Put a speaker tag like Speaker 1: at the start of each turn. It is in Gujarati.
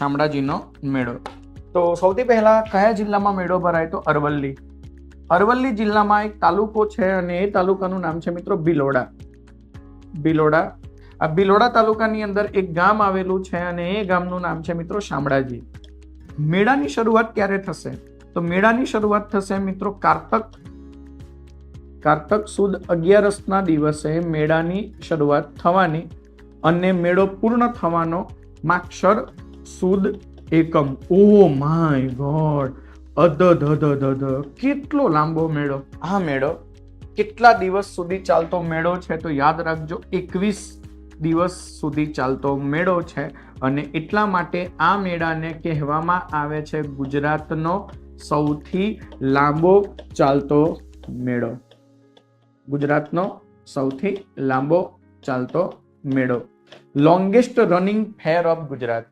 Speaker 1: શામળાજીનો મેળો. તો સૌથી પહેલા કયા જિલ્લામાં મેળો ભરાય તો અરવલ્લી? અરવલ્લી જિલ્લામાં એક તાલુકો છે અને એ તાલુકાનું નામ છે મિત્રો બિલોડા. બિલોડા. આ બિલોડા તાલુકાની અંદર એક ગામ આવેલું છે અને એ ગામનું નામ છે મિત્રો શામળાજી. મેળાની શરૂઆત ક્યારે થશે? તો મેળાની શરૂઆત થશે મિત્રો કારતક કારતક સુદ અગિયારસના દિવસે મેળાની શરૂઆત થવાની અને મેળો પૂર્ણ થવાનો માક્ષર સુદ એકમ. Oh my god. અધ, ધ ધ ધ ધ. કેટલો લાંબો મેળો. આ મેળો કેટલા દિવસ સુધી ચાલતો મેળો છે તો યાદ રાખજો, એકવીસ દિવસ સુધી ચાલતો મેળો છે અને એટલા માટે આ મેળાને કહેવામાં આવે છે ગુજરાતનો સૌથી લાંબો ચાલતો મેળો. ગુજરાતનો સૌથી લાંબો ચાલતો મેળો. Longest running fair of Gujarat.